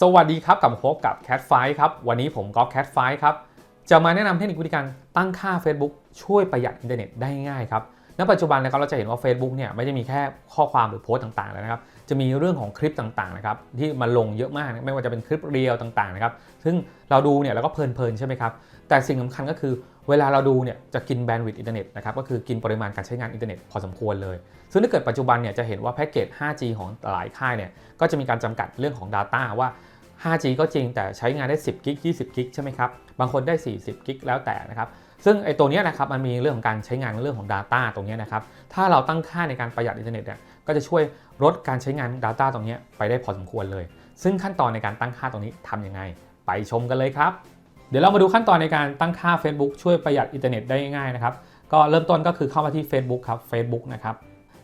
สวัสดีครับกลับมาพบกับ Cat f i ครับ วันนี้ผมก๊อฟ Cat f i ครับ จะมาแนะนำเทคนิควิธีการตั้งค่า Facebook ช่วยประหยัดอินเทอร์เน็ตได้ง่ายครับ ณปัจจุบันนะครับเราจะเห็นว่า Facebook เนี่ยไม่ได้มีแค่ข้อความหรือโพสต์ต่างๆแล้วนะครับจะมีเรื่องของคลิปต่างๆนะครับที่มาลงเยอะมากไม่ว่าจะเป็นคลิปเรียวต่างๆนะครับซึ่งเราดูเนี่ยเราก็เพลินๆใช่ไหมครับแต่สิ่งสำคัญก็คือเวลาเราดูเนี่ยจะกินแบนด์วิดต์อินเทอร์เน็ตนะครับก็คือกินปริมาณการใช้งานอินเทอร์เน็ตพอสมควรเลย ซึ่งถ้าเกิดปัจจุบันเนี่ยจะเห็นว่าแพ็กเกจ 5G ของหลายค่ายเนี่ยก็จะมีการจำกัดเรื่องของ Data ว่า 5G ก็จริงแต่ใช้งานได้ 10 กิก 20 กิก ใช่ไหมครับ บางคนได้ 40 กิก แล้วแต่นะครับ ซึ่งไอ้ตัวนี้นะครับมันมีเรื่องของการใช้งานเรื่องของ Data ตรงนี้นะครับ ถ้าเราตั้งค่าในการประหยัดอินเทอร์เน็ตเนี่ยก็จะช่วยลดการใช้งาน Data ตรงนี้ไปได้พอสมควรเลย ซึ่งขั้นตอนในการตั้งค่าตรงนี้ทำยังไง ไปชมกันเลยครับ เดี๋ยวเรามาดูขั้นตอนในการตั้งค่า Facebook ช่วยประหยัดอินเทอร์เน็ตได้ง่ายๆนะครับ ก็เริ่มต้นก็คือเข้ามาที่ Facebook ครับ Facebook นะครับ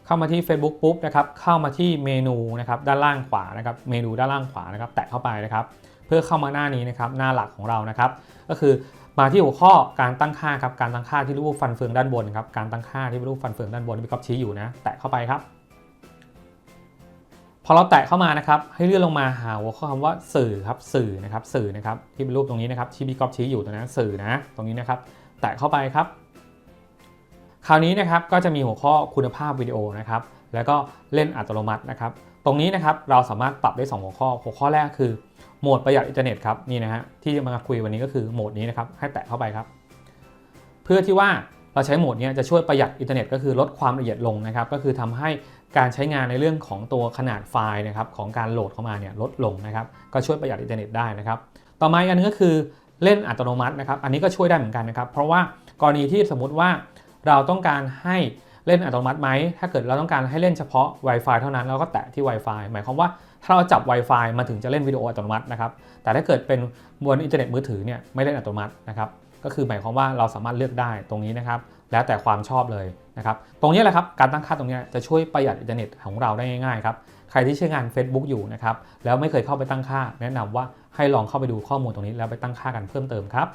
เข้ามาที่ Facebook ปุ๊บนะครับเข้ามาที่เมนูนะครับด้านล่างขวานะครับเมนูด้านล่างขวานะครับแตะเข้าไปนะครับ เพื่อเข้ามาหน้านี้นะครับหน้าหลักของเรานะครับ ก็คือมาที่หัวข้อการตั้งค่าครับการตั้งค่าที่รูปฟันเฟืองด้านบนครับการตั้งค่าที่รูปฟันเฟืองด้านบนที่พี่ก๊อฟชี้อยู่นะ แตะเข้าไปครับ พอเราแตะเข้ามานะครับ ให้เลื่อนลงมาหาหัวข้อคำว่าสื่อครับสื่อนะครับสื่อนะครับที่เป็นรูปตรงนี้นะครับที่พี่ก๊อฟชี้อยู่ตรงนั้นสื่อนะ ตรงนี้นะครับ แตะเข้าไปครับ คราวนี้นะครับก็จะมีหัวข้อคุณภาพวิดีโอนะครับแล้วก็เล่นอัตโนมัตินะครับ ตรงนี้นะครับเราสามารถปรับได้ 2 หัวข้อ หัวข้อแรกคือโหมดประหยัดอินเทอร์เน็ตครับนี่นะฮะที่จะมาคุยวันนี้ก็คือโหมดนี้นะครับให้แตะเข้าไปครับ เพื่อที่ว่าเราใช้โหมดนี้จะช่วยประหยัดอินเทอร์เน็ตก็คือลดความละเอียดลงนะครับก็คือทำให้การใช้งานในเรื่องของตัวขนาดไฟล์นะครับของการโหลดเข้ามาเนี่ยลดลงนะครับก็ช่วยประหยัดอินเทอร์เน็ตได้นะครับ ต่อมาอีกอันนึงก็คือเล่นอัตโนมัตินะครับ อันนี้ก็ช่วยได้เหมือนกันนะครับ เพราะว่ากรณีที่สมมติว่า เราต้องการให้เล่นอัตโนมัติไหม ถ้าเกิดเราต้องการให้เล่นเฉพาะ Wi-Fi เท่านั้นเราก็แตะที่ Wi-Fi หมายความว่าถ้าเราจับ Wi-Fi มาถึงจะเล่นวิดีโออัตโนมัตินะครับ แต่ถ้าเกิดเป็นบนอินเทอร์เน็ตมือถือเนี่ยไม่เล่นอัตโนมัตินะครับ ก็คือหมายความว่าเราสามารถเลือกได้ตรงนี้นะครับ แล้วแต่ความชอบเลยนะครับ ตรงนี้แหละครับ การตั้งค่าตรงนี้จะช่วยประหยัดอินเทอร์เน็ตของเราได้ง่ายๆครับ ใครที่ใช้งาน Facebook อยู่นะครับ แล้วไม่เคยเข้าไปตั้งค่า แนะนำว่าให้ลองเข้าไปดูข้อมูลตรงนี้แล้วไปตั้งค่ากันเพิ่มเติมครับ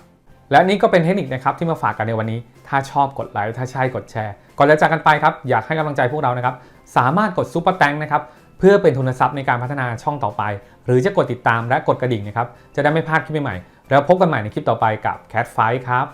และนี่ก็เป็นเทคนิคนะครับที่มาฝากกันในวันนี้ ถ้าชอบกดไลค์ ถ้าใช่กดแชร์ ก่อนจะจากกันไปครับ อยากให้กำลังใจพวกเรานะครับ สามารถกดซุปเปอร์แตงนะครับ เพื่อเป็นทุนทรัพย์ในการพัฒนาช่องต่อไป หรือจะกดติดตามและกดกระดิ่งนะครับ จะได้ไม่พลาดคลิปใหม่ๆ แล้วพบกันใหม่ในคลิปต่อไปกับ Cat Fight ครับ